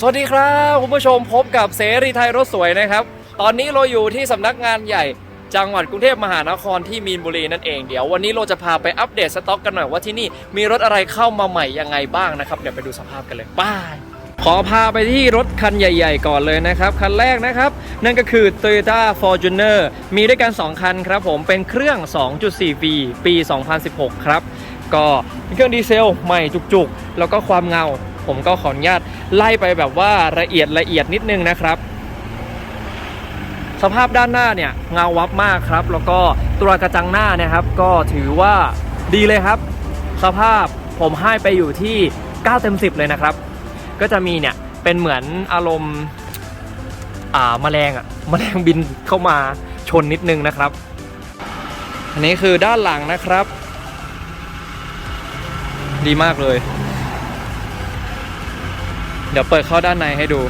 สวัสดีครับคุณผู้ชมพบกับเสรีไทยรถสวยนะครับ ตอนนี้เราอยู่ที่สำนักงานใหญ่ จังหวัดกรุงเทพมหานครที่มีนบุรีนั่นเองเดี๋ยววันนี้เราจะพาไปอัปเดตสต็อกกันหน่อยว่าที่นี่มีรถอะไรเข้ามาใหม่ยังไงบ้างนะครับเดี๋ยวไปดูสภาพกันเลยบ้ายขอพาไปที่รถคันใหญ่ ๆ ก่อนเลยนะครับ คันแรกนะครับ นั่นก็คือ Toyota Fortuner มีด้วยกัน 2 คันครับผมเป็นเครื่อง 2.4V ปี 2016 ครับ ก็เป็นเครื่องดีเซลใหม่จุกๆ แล้วก็ความเงา ผมก็ขออนุญาต ไล่ไปแบบว่าละเอียดละเอียดนิดนึงนะครับ สภาพด้านหน้าเนี่ยเงาวับมากครับ แล้วก็ตัวกระจังหน้านะครับ ก็ถือว่าดีเลยครับ สภาพผมให้ไปอยู่ที่ 9 เต็ม 10 เลยนะครับ ก็จะมีเนี่ยเป็นเหมือนอารมณ์อ่าแมลงอะแมลงบินเข้ามาชนนิดนึงนะครับ อันนี้คือด้านหลังนะครับ ดีมากเลย เดี๋ยวเปิดเข้าด้านในให้ดู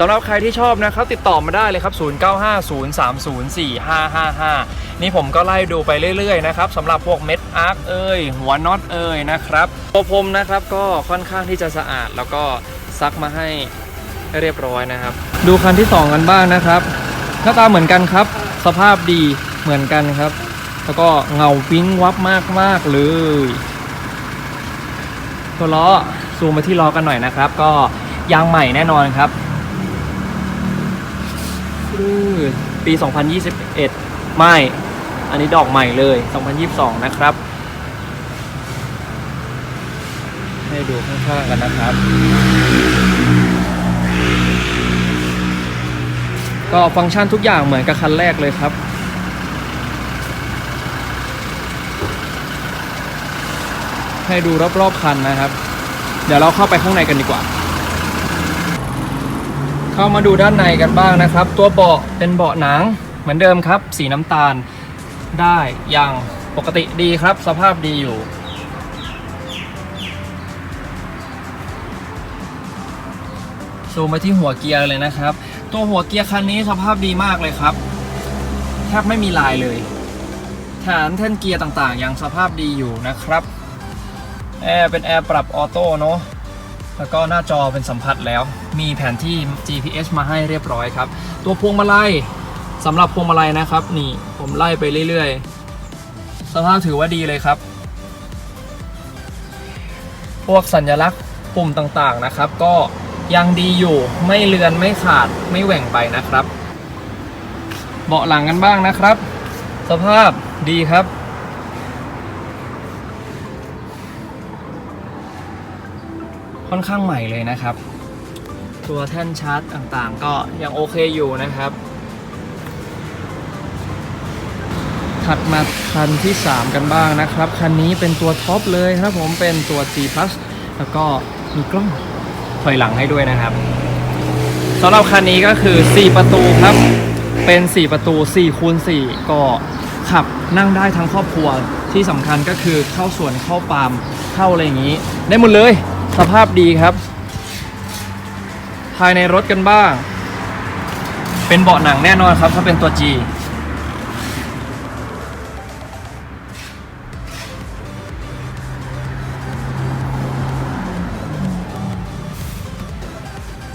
สำหรับใครที่ชอบนะครับติดต่อมาได้เลยครับ 0950304555 นี่ผมก็ไล่ดูไปเรื่อยๆนะครับสำหรับพวกเม็ดอาร์คเอ่ยหัวน็อตเอ่ยนะครับตัวพรมนะครับก็ค่อนข้างที่จะสะอาดแล้วก็ซักมาให้เรียบร้อยนะครับ ดูคันที่ 2 กันบ้างนะครับ หน้าตาเหมือนกันครับ สภาพดีเหมือนกันครับ แล้วก็เงาปิ้งวับมากๆเลยตัวล้อซูมมาที่ล้อกันหน่อยนะครับ ก็ยางใหม่แน่นอนครับปี 2021 ไม่ อันนี้ดอกใหม่เลย 2022 นะครับ ให้ดูข้างๆกันนะครับ ก็ฟังก์ชันทุกอย่างเหมือนกับคันแรกเลยครับ ให้ดูรอบๆคันนะครับ เดี๋ยวเราเข้าไปข้างในกันดีกว่า เข้ามาดูด้านในกันบ้างนะครับ ตัวเบาะเป็นเบาะหนังเหมือนเดิมครับ สีน้ำตาลได้อย่างปกติดีครับ สภาพดีอยู่ซูมไปที่หัวเกียร์เลยนะครับ ตัวหัวเกียร์คันนี้สภาพดีมากเลยครับ แทบไม่มีลายเลย ฐานแท่นเกียร์ต่างๆ ยังสภาพดีอยู่นะครับ แอร์เป็นแอร์ปรับออโต้เนาะ แล้วก็หน้าจอเป็นสัมผัสแล้ว มีแผนที่ GPS มาให้เรียบร้อยครับ ตัวพวงมาลัยสำหรับพวงมาลัยนะครับ นี่ผมไล่ไปเรื่อยๆ สภาพถือว่าดีเลยครับ พวกสัญลักษณ์ปุ่มต่างๆนะครับ ก็ ยังดีอยู่ไม่เลือนไม่ขาดไม่แหว่งไปนะครับ เบาะหลังกันบ้างนะครับ สภาพดีครับ ค่อนข้างใหม่เลยนะครับ ตัวแท่นชาร์จต่างๆ ก็ยังโอเคอยู่นะครับ ถัดมาคันที่ 3 กันบ้างนะครับ คันนี้เป็นตัวท็อปเลยครับผมเป็นตัว G Plus แล้วก็มีกล้อง ถอยหลังให้ด้วยนะครับสำหรับคันนี้ก็คือ 4 ประตูครับ เป็น 4 ประตู4คูณ4ก็ขับนั่งได้ทั้งครอบครัวที่สำคัญก็คือเข้าสวนเข้าปาล์มเข้าอะไรอย่างนี้ ได้หมดเลยสภาพดีครับ ภายในรถกันบ้าง เป็นเบาะหนังแน่นอนครับ ถ้าเป็นตัว G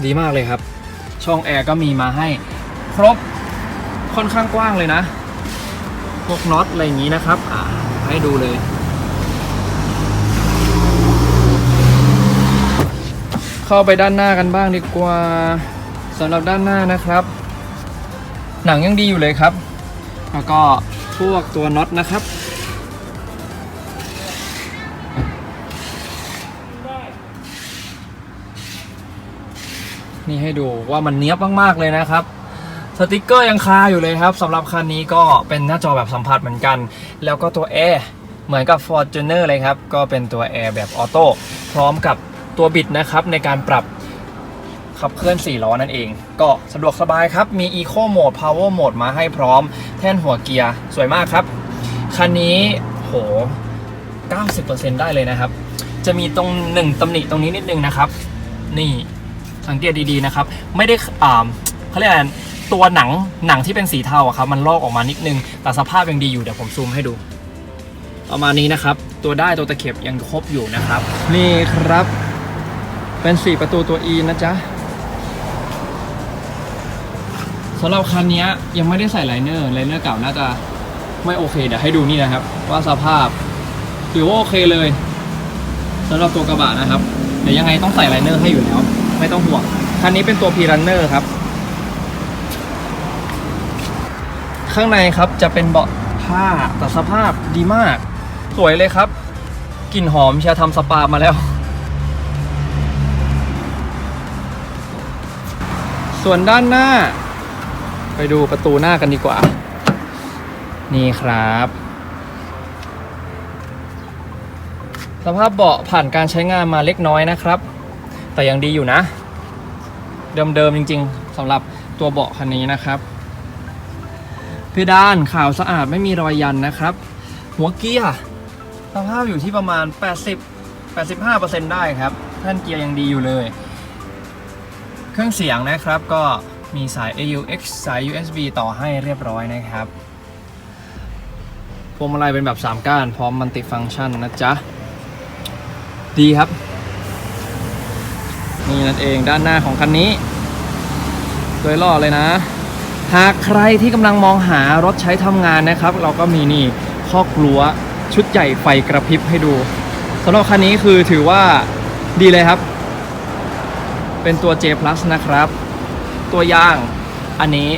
ดีมากเลยครับ ช่องแอร์ก็มีมาให้ครบค่อนข้างกว้างเลยนะ พวกน็อตอะไรอย่างนี้นะครับ อ่าให้ดูเลย เข้าไปด้านหน้ากันบ้างดีกว่าสำหรับด้านหน้านะครับ หนังยังดีอยู่เลยครับ แล้วก็พวกตัวน็อตนะครับ นี่ให้ดูว่ามันเนี้ยบมากๆเลยนะครับสติกเกอร์ยังคาอยู่เลยครับสำหรับคันนี้ก็เป็นหน้าจอแบบสัมผัสเหมือนกัน แล้วก็ตัวแอร์เหมือนกับ Fortuner เลยครับ ก็เป็นตัวแอร์แบบออโต้พร้อมกับตัวบิดนะครับในการปรับขับเคลื่อน 4 ล้อนั่นเอง ก็สะดวกสบายครับ มี Eco Mode Power Mode มาให้พร้อม แท่นหัวเกียร์ สวยมากครับ คันนี้โห 90%ได้เลยนะครับ จะมีตรงหนึ่งตำหนิตรงนี้นิดนึงนะครับ นี่ สังเกตดีๆนะครับ ไม่ได้อ่าเขาเรียกอะไรตัวหนังหนังที่เป็นสีเทาอะครับมันลอกออกมานิดนึง แต่สภาพยังดีอยู่เดี๋ยวผมซูมให้ดูประมาณนี้นะครับ ตัวได้ตัวตะเข็บยังครบอยู่นะครับ นี่ครับ เป็น 4 ประตูตัว E นะจ๊ะสำหรับคันนี้ยังไม่ได้ใส่ไลเนอร์ไลเนอร์เก่าน่าจะไม่โอเคเดี๋ยวให้ดูนี่นะครับ ว่าสภาพถือว่าโอเคเลยสำหรับตัวกระบะนะครับ เดี๋ยวยังไงต้องใส่ไลเนอร์ให้อยู่แล้ว ไม่ต้องห่วง คันนี้เป็นตัว P Runner ครับ ข้างในครับจะเป็นเบาะผ้าแต่สภาพดีมาก สวยเลยครับ กลิ่นหอมเชียร์ทำสปามาแล้ว ส่วนด้านหน้า ไปดูประตูหน้ากันดีกว่า นี่ครับสภาพเบาะผ่านการใช้งานมาเล็กน้อยนะครับ แต่ยังดีอยู่นะ เดิมๆจริงๆสำหรับตัวเบาะคันนี้นะครับเพดานขาวสะอาดไม่มีรอยยันนะครับ หัวเกียร์สภาพอยู่ที่ประมาณ 80 85%ได้ครับแท่านเกียร์ยังดีอยู่เลย เครื่องเสียงนะครับก็มีสาย AUX สาย USB ต่อให้เรียบร้อยนะครับพวงมาลัยเป็นแบบ 3 ก้าน พร้อมมัลติฟังก์ชันนะจ๊ะ ดีครับ นี่นั่นเองด้านหน้าของคันนี้ โดยล่อเลยนะ หากใครที่กำลังมองหารถใช้ทำงานนะครับ เราก็มีนี่คอกรั้วชุดใหญ่ไฟกระพริบให้ดูสำหรับคันนี้คือถือว่าดีเลยครับ เป็นตัว J Plus นะครับ ตัวยางอันนี้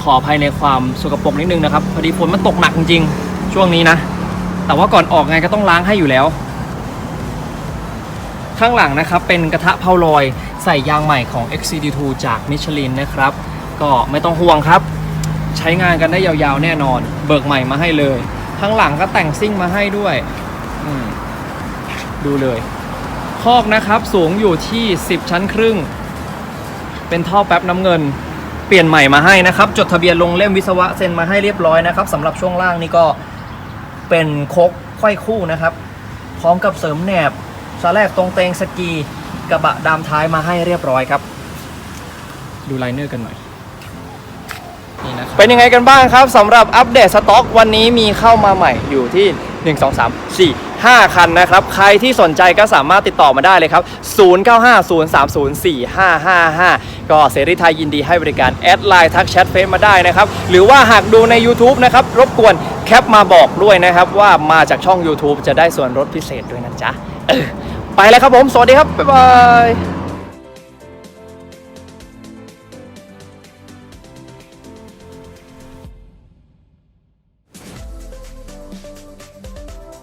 ขออภัยในความสกปรกนิดนึงนะครับ พอดีฝนมันตกหนักจริงๆ ช่วงนี้นะ แต่ว่าก่อนออกไงก็ต้องล้างให้อยู่แล้ว ข้างหลังนะครับเป็นกระทะเพาลอย ใส่ยางใหม่ของ XCD2 จากมิชลินนะครับ ก็ไม่ต้องห่วงครับ ใช้งานกันได้ยาวๆแน่นอน เบิกใหม่มาให้เลย ข้างหลังก็แต่งซิ่งมาให้ด้วยดูเลย คอกนะครับสูงอยู่ที่ 10 ชั้นครึ่ง เป็นท่อแป๊บน้ำเงิน เปลี่ยนใหม่มาให้นะครับ จดทะเบียนลงเล่มวิศวะเซ็นมาให้เรียบร้อยนะครับสำหรับช่วงล่างนี่ก็เป็นโคกไขว้คู่นะครับ พร้อมกับเสริมแหนบ ซาแรกตรงเตงสกีกระบะดามท้ายมาให้เรียบร้อยครับ ดูไลเนอร์กันหน่อยนี่นะครับเป็นยังไงกันบ้างครับสำหรับอัปเดตสต็อก วันนี้มีเข้ามาใหม่อยู่ที่ 1 2 3 4 5 คันนะครับ ใครที่สนใจก็สามารถติดต่อมาได้เลยครับ 0950304555 ก็เสรีไทยยินดีให้บริการ แอดไลน์ทักแชทเฟซมาได้นะครับ หรือว่าหากดูใน YouTube นะครับ รบกวนแคปมาบอกด้วยนะครับ ว่ามาจากช่อง YouTube จะได้ส่วนลดพิเศษด้วยนะจ๊ะไปแล้วครับผม สวัสดีครับ บ๊ายบาย